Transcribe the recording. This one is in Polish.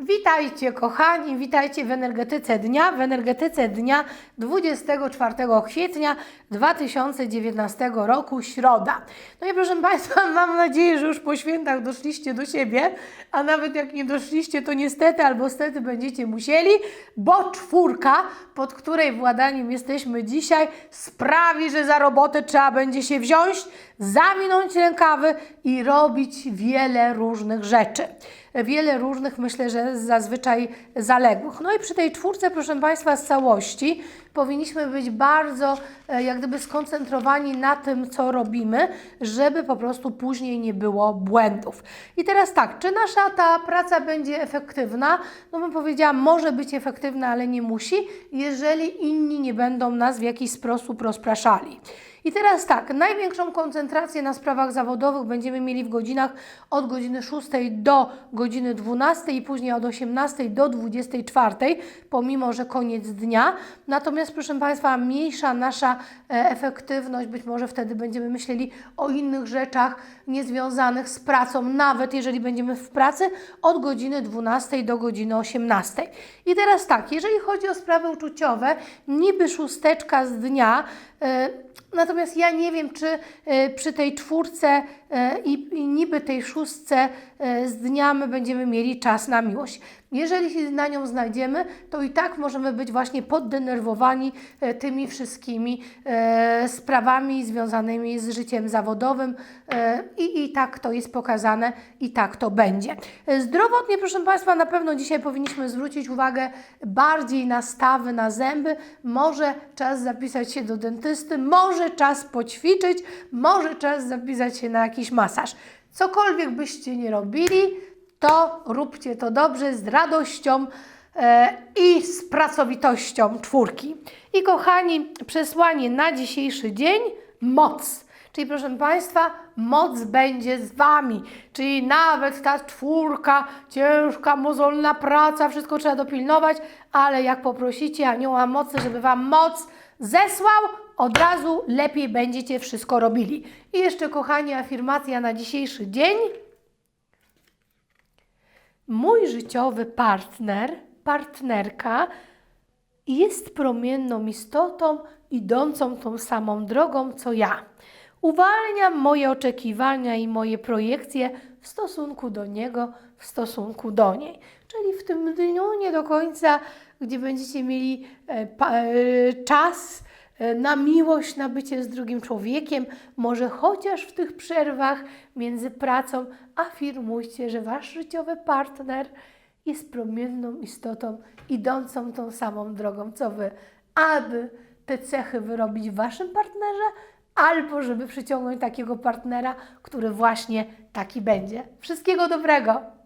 Witajcie kochani, witajcie w energetyce dnia, w energetyce dnia 24 kwietnia 2019 roku, środa. No i proszę Państwa, mam nadzieję, że już po świętach doszliście do siebie, a nawet jak nie doszliście, to niestety albo stety będziecie musieli, bo czwórka, pod której władaniem jesteśmy dzisiaj, sprawi, że za robotę trzeba będzie się wziąć, zawinąć rękawy i robić wiele różnych rzeczy wiele różnych, myślę, że zazwyczaj zaległych. No i przy tej czwórce, proszę Państwa, z całości powinniśmy być bardzo e, jak gdyby skoncentrowani na tym, co robimy, żeby po prostu później nie było błędów. I teraz tak, czy nasza ta praca będzie efektywna? No bym powiedziała, może być efektywna, ale nie musi, jeżeli inni nie będą nas w jakiś sposób rozpraszali. I teraz tak, największą koncentrację na sprawach zawodowych będziemy mieli w godzinach od godziny 6 do godziny 12 i później od 18 do 24, pomimo że koniec dnia. Natomiast, proszę Państwa, mniejsza nasza e, efektywność, być może wtedy będziemy myśleli o innych rzeczach niezwiązanych z pracą, nawet jeżeli będziemy w pracy od godziny 12 do godziny 18. I teraz tak, jeżeli chodzi o sprawy uczuciowe, niby szósteczka z dnia, e, Natomiast ja nie wiem, czy e, przy tej czwórce e, i, i niby tej szóstce e, z dnia my będziemy mieli czas na miłość. Jeżeli się na nią znajdziemy, to i tak możemy być właśnie poddenerwowani e, tymi wszystkimi e, sprawami związanymi z życiem zawodowym e, i, i tak to jest pokazane i tak to będzie. Zdrowotnie, proszę Państwa, na pewno dzisiaj powinniśmy zwrócić uwagę bardziej na stawy, na zęby. Może czas zapisać się do dentysty, może czas poćwiczyć, może czas zapisać się na jakiś masaż. Cokolwiek byście nie robili, to róbcie to dobrze, z radością e, i z pracowitością czwórki. I kochani, przesłanie na dzisiejszy dzień moc. Czyli proszę Państwa, moc będzie z Wami. Czyli nawet ta czwórka, ciężka, mozolna praca, wszystko trzeba dopilnować, ale jak poprosicie anioła mocy, żeby Wam moc zesłał, od razu lepiej będziecie wszystko robili. I jeszcze, kochani, afirmacja na dzisiejszy dzień. Mój życiowy partner, partnerka jest promienną istotą idącą tą samą drogą co ja. Uwalniam moje oczekiwania i moje projekcje w stosunku do niego, w stosunku do niej. Czyli w tym dniu nie do końca, gdzie będziecie mieli e, pa, e, czas na miłość, na bycie z drugim człowiekiem, może chociaż w tych przerwach między pracą afirmujcie, że wasz życiowy partner jest promienną istotą idącą tą samą drogą co wy, aby te cechy wyrobić w waszym partnerze, albo żeby przyciągnąć takiego partnera, który właśnie taki będzie. Wszystkiego dobrego!